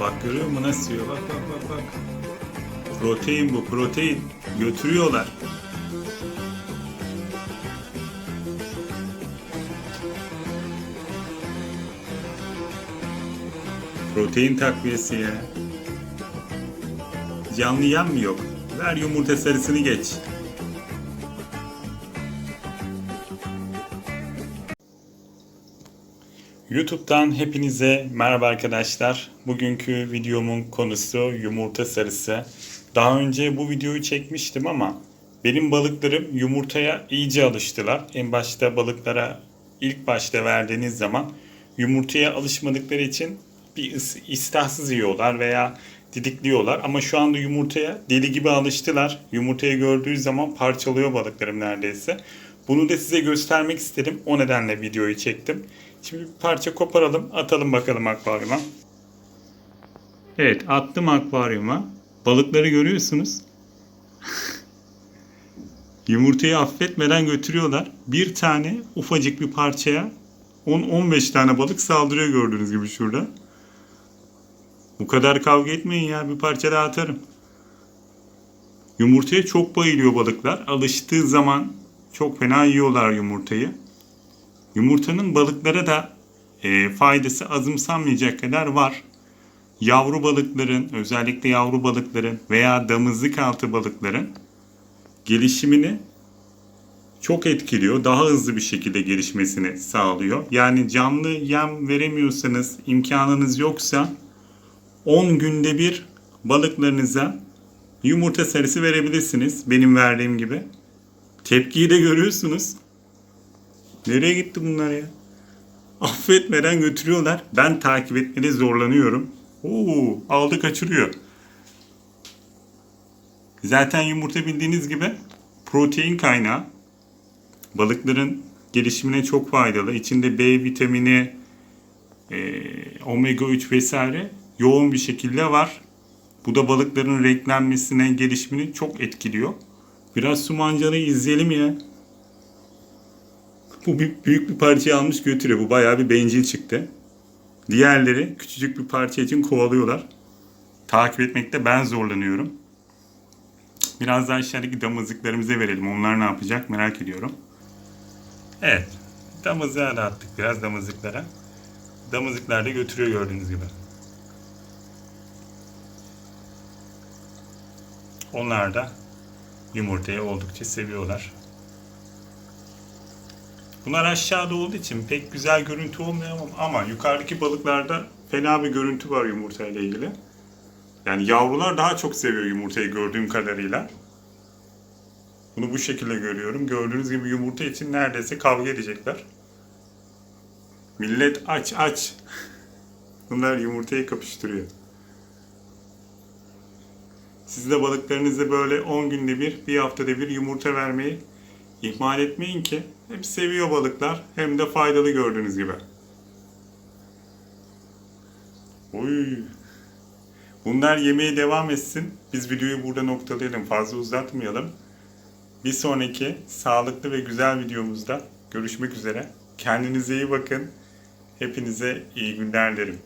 Bak görüyor musun nasıl yiyor? Bak bak bak bak. Protein bu protein. Götürüyorlar. Protein takviyesi ya. Canlı yem mi yok? Ver yumurta sarısını geç. YouTube'dan hepinize merhaba arkadaşlar. Bugünkü videomun konusu yumurta sarısı. Daha önce bu videoyu çekmiştim ama benim balıklarım yumurtaya iyice alıştılar. En başta balıklara ilk başta verdiğiniz zaman yumurtaya alışmadıkları için bir is- istahsız yiyorlar veya didikliyorlar. Ama şu anda yumurtaya deli gibi alıştılar. Yumurtayı gördüğü zaman parçalıyor balıklarım neredeyse. Bunu da size göstermek istedim. O nedenle videoyu çektim. Şimdi bir parça koparalım, atalım bakalım akvaryuma. Evet, attım akvaryuma. Balıkları görüyorsunuz. Yumurtayı affetmeden götürüyorlar. Bir tane ufacık bir parçaya 10-15 tane balık saldırıyor gördüğünüz gibi şurada. Bu kadar kavga etmeyin ya bir parça daha atarım. Yumurtaya çok bayılıyor balıklar. Alıştığı zaman çok fena yiyorlar yumurtayı. Yumurtanın balıklara da e, faydası azımsanmayacak kadar var. Yavru balıkların, özellikle yavru balıkların veya damızlık altı balıkların gelişimini çok etkiliyor. Daha hızlı bir şekilde gelişmesini sağlıyor. Yani canlı yem veremiyorsanız, imkanınız yoksa 10 günde bir balıklarınıza yumurta sarısı verebilirsiniz. Benim verdiğim gibi. Tepkiyi de görüyorsunuz. Nereye gitti bunlar ya? Affetmeden götürüyorlar. Ben takip etmede zorlanıyorum. Oo, aldı kaçırıyor. Zaten yumurta bildiğiniz gibi protein kaynağı. Balıkların gelişimine çok faydalı. İçinde B vitamini, e, omega 3 vesaire yoğun bir şekilde var. Bu da balıkların renklenmesine, gelişimini çok etkiliyor. Biraz su mancalayı izleyelim ya. Bu bir, büyük bir parçayı almış götürüyor. Bu bayağı bir bencil çıktı. Diğerleri küçücük bir parça için kovalıyorlar. Takip etmekte ben zorlanıyorum. Biraz daha aşağıdaki damızlıklarımıza verelim. Onlar ne yapacak merak ediyorum. Evet. Damızlığa da attık biraz damızlıklara. Damızlıklar da götürüyor gördüğünüz gibi. Onlar da yumurtayı oldukça seviyorlar. Bunlar aşağıda olduğu için pek güzel görüntü olmuyor ama, yukarıdaki balıklarda fena bir görüntü var yumurtayla ilgili. Yani yavrular daha çok seviyor yumurtayı gördüğüm kadarıyla. Bunu bu şekilde görüyorum. Gördüğünüz gibi yumurta için neredeyse kavga edecekler. Millet aç aç. Bunlar yumurtayı kapıştırıyor. Siz de balıklarınıza böyle 10 günde bir, bir haftada bir yumurta vermeyi ihmal etmeyin ki hem seviyor balıklar hem de faydalı gördüğünüz gibi. Oy. Bunlar yemeye devam etsin. Biz videoyu burada noktalayalım. Fazla uzatmayalım. Bir sonraki sağlıklı ve güzel videomuzda görüşmek üzere. Kendinize iyi bakın. Hepinize iyi günler dilerim.